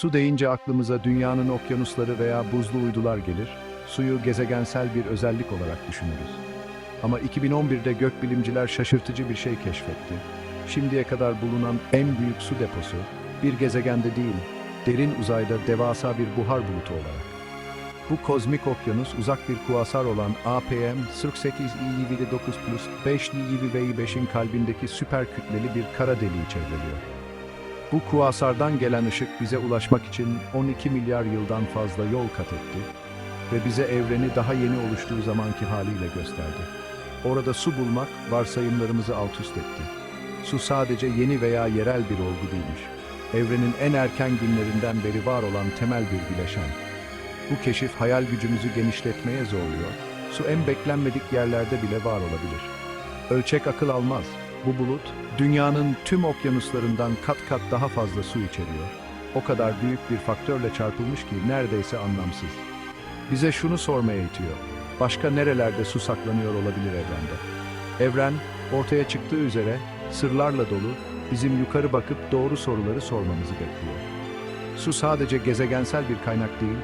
Su deyince aklımıza dünyanın okyanusları veya buzlu uydular gelir. Suyu gezegensel bir özellik olarak düşünürüz. Ama 2011'de gökbilimciler şaşırtıcı bir şey keşfetti. Şimdiye kadar bulunan en büyük su deposu bir gezegende değil, derin uzayda devasa bir buhar bulutu olarak. Bu kozmik okyanus uzak bir kuasar olan APM 48 İYV'de 9 plus 5 İYV5'in kalbindeki süper kütleli bir kara deliği çevreliyor. Bu kuasardan gelen ışık bize ulaşmak için 12 milyar yıldan fazla yol kat etti ve bize evreni daha yeni oluştuğu zamanki haliyle gösterdi. Orada su bulmak varsayımlarımızı alt üst etti. Su sadece yeni veya yerel bir olgu değilmiş. Evrenin en erken günlerinden beri var olan temel bir bileşen. Bu keşif hayal gücümüzü genişletmeye zorluyor. Su en beklenmedik yerlerde bile var olabilir. Ölçek akıl almaz. Bu bulut, dünyanın tüm okyanuslarından kat kat daha fazla su içeriyor. O kadar büyük bir faktörle çarpılmış ki neredeyse anlamsız. Bize şunu sormaya itiyor. Başka nerelerde su saklanıyor olabilir evrende? Evren, ortaya çıktığı üzere sırlarla dolu, bizim yukarı bakıp doğru soruları sormamızı bekliyor. Su sadece gezegensel bir kaynak değil,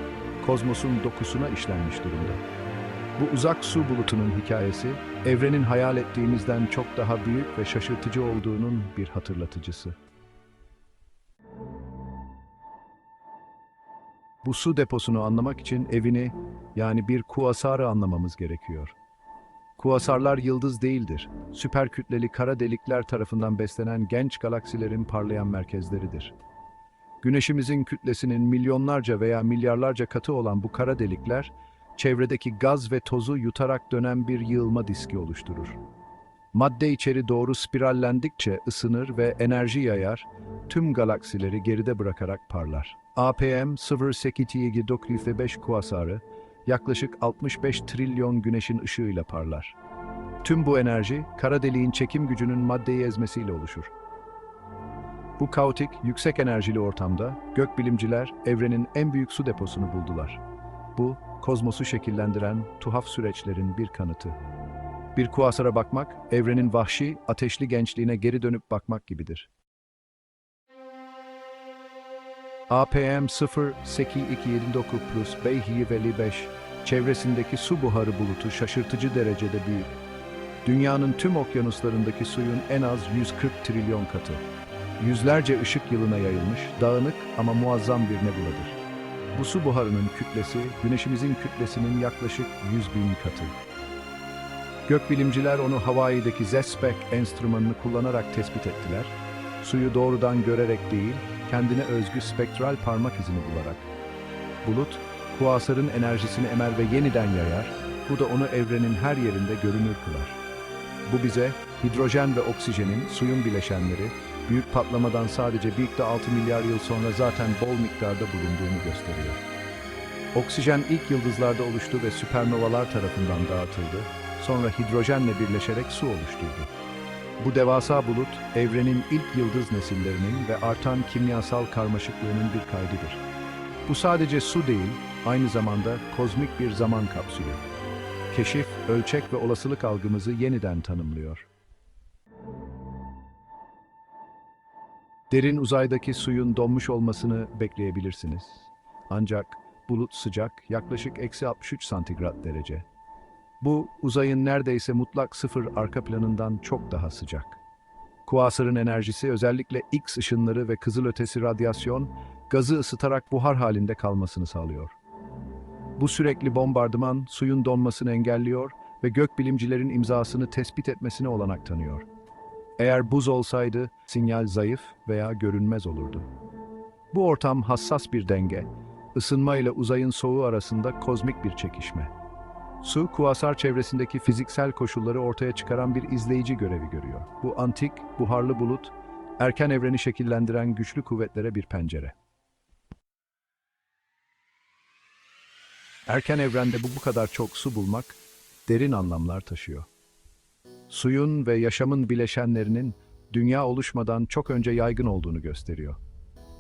kozmosun dokusuna işlenmiş durumda. Bu uzak su bulutunun hikayesi, evrenin hayal ettiğimizden çok daha büyük ve şaşırtıcı olduğunun bir hatırlatıcısı. Bu su deposunu anlamak için evini, yani bir kuasarı anlamamız gerekiyor. Kuasarlar yıldız değildir. Süper kütleli kara delikler tarafından beslenen genç galaksilerin parlayan merkezleridir. Güneşimizin kütlesinin milyonlarca veya milyarlarca katı olan bu kara delikler, çevredeki gaz ve tozu yutarak dönen bir yığılma diski oluşturur. Madde içeri doğru spirallendikçe ısınır ve enerji yayar, tüm galaksileri geride bırakarak parlar. APM 0829 kuasarı yaklaşık 65 trilyon güneşin ışığıyla parlar. Tüm bu enerji, kara deliğin çekim gücünün maddeyi ezmesiyle oluşur. Bu kaotik, yüksek enerjili ortamda gökbilimciler evrenin en büyük su deposunu buldular. Bu, kozmosu şekillendiren tuhaf süreçlerin bir kanıtı. Bir kuasara bakmak, evrenin vahşi, ateşli gençliğine geri dönüp bakmak gibidir. APM 08279 plus B5 çevresindeki su buharı bulutu şaşırtıcı derecede büyük. Dünyanın tüm okyanuslarındaki suyun en az 140 trilyon katı. Yüzlerce ışık yılına yayılmış, dağınık ama muazzam bir nebuladır. Bu su buharının kütlesi, güneşimizin kütlesinin yaklaşık 100 bin katı. Gökbilimciler onu Hawaii'deki ZESPEC enstrümanını kullanarak tespit ettiler. Suyu doğrudan görerek değil, kendine özgü spektral parmak izini bularak. Bulut, kuasarın enerjisini emer ve yeniden yayar, bu da onu evrenin her yerinde görünür kılar. Bu bize hidrojen ve oksijenin, suyun bileşenleri, büyük patlamadan sadece 1.6 milyar yıl sonra zaten bol miktarda bulunduğunu gösteriyor. Oksijen ilk yıldızlarda oluştu ve süpernovalar tarafından dağıtıldı, sonra hidrojenle birleşerek su oluşturdu. Bu devasa bulut, evrenin ilk yıldız nesillerinin ve artan kimyasal karmaşıklığının bir kaydıdır. Bu sadece su değil, aynı zamanda kozmik bir zaman kapsülü. Keşif, ölçek ve olasılık algımızı yeniden tanımlıyor. Derin uzaydaki suyun donmuş olmasını bekleyebilirsiniz. Ancak bulut sıcak, yaklaşık eksi 63 santigrat derece. Bu, uzayın neredeyse mutlak sıfır arka planından çok daha sıcak. Kuasarın enerjisi özellikle X ışınları ve kızılötesi radyasyon, gazı ısıtarak buhar halinde kalmasını sağlıyor. Bu sürekli bombardıman suyun donmasını engelliyor ve gökbilimcilerin imzasını tespit etmesine olanak tanıyor. Eğer buz olsaydı sinyal zayıf veya görünmez olurdu. Bu ortam hassas bir denge, ısınma ile uzayın soğuğu arasında kozmik bir çekişme. Su, kuasar çevresindeki fiziksel koşulları ortaya çıkaran bir izleyici görevi görüyor. Bu antik, buharlı bulut, erken evreni şekillendiren güçlü kuvvetlere bir pencere. Erken evrende bu bu kadar çok su bulmak, derin anlamlar taşıyor. Suyun ve yaşamın bileşenlerinin dünya oluşmadan çok önce yaygın olduğunu gösteriyor.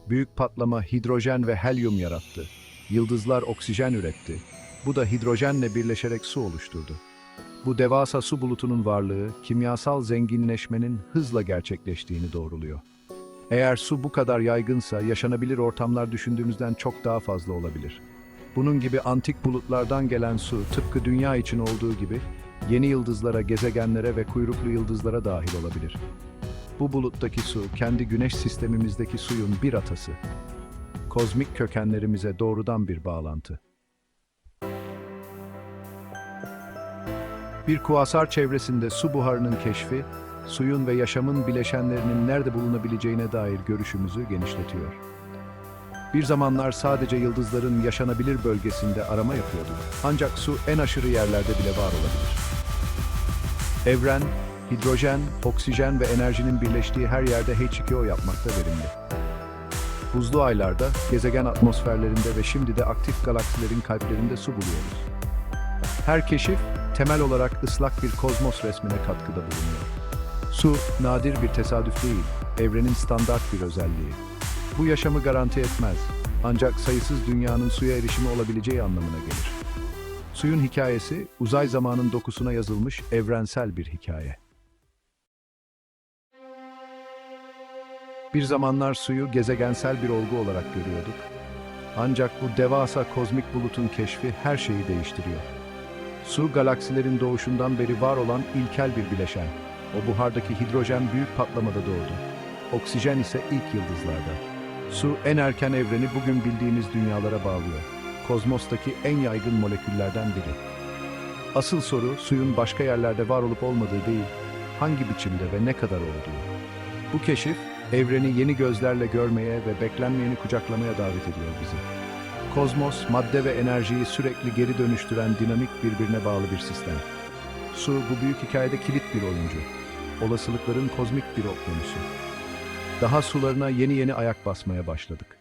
Büyük patlama hidrojen ve helyum yarattı. Yıldızlar oksijen üretti. Bu da hidrojenle birleşerek su oluşturdu. Bu devasa su bulutunun varlığı, kimyasal zenginleşmenin hızla gerçekleştiğini doğruluyor. Eğer su bu kadar yaygınsa yaşanabilir ortamlar düşündüğümüzden çok daha fazla olabilir. Bunun gibi antik bulutlardan gelen su tıpkı dünya için olduğu gibi yeni yıldızlara, gezegenlere ve kuyruklu yıldızlara dahil olabilir. Bu buluttaki su kendi güneş sistemimizdeki suyun bir atası. Kozmik kökenlerimize doğrudan bir bağlantı. Bir kuasar çevresinde su buharının keşfi, suyun ve yaşamın bileşenlerinin nerede bulunabileceğine dair görüşümüzü genişletiyor. Bir zamanlar sadece yıldızların yaşanabilir bölgesinde arama yapıyorduk. Ancak su en aşırı yerlerde bile var olabilir. Evren, hidrojen, oksijen ve enerjinin birleştiği her yerde H2O yapmakta verimli. Buzlu aylarda, gezegen atmosferlerinde ve şimdi de aktif galaksilerin kalplerinde su buluyoruz. Her keşif, temel olarak ıslak bir kozmos resmine katkıda bulunuyor. Su, nadir bir tesadüf değil, evrenin standart bir özelliği. Bu yaşamı garanti etmez, ancak sayısız dünyanın suya erişimi olabileceği anlamına gelir. Suyun hikayesi, uzay zamanın dokusuna yazılmış evrensel bir hikaye. Bir zamanlar suyu gezegensel bir olgu olarak görüyorduk. Ancak bu devasa kozmik bulutun keşfi her şeyi değiştiriyor. Su, galaksilerin doğuşundan beri var olan ilkel bir bileşen. O buhardaki hidrojen büyük patlamada doğdu. Oksijen ise ilk yıldızlarda. Su, en erken evreni bugün bildiğimiz dünyalara bağlıyor. Kozmostaki en yaygın moleküllerden biri. Asıl soru, suyun başka yerlerde var olup olmadığı değil, hangi biçimde ve ne kadar olduğu. Bu keşif, evreni yeni gözlerle görmeye ve beklenmeyeni kucaklamaya davet ediyor bizi. Kozmos, madde ve enerjiyi sürekli geri dönüştüren dinamik birbirine bağlı bir sistem. Su, bu büyük hikayede kilit bir oyuncu. Olasılıkların kozmik bir okyanusu. Daha sularına yeni yeni ayak basmaya başladık.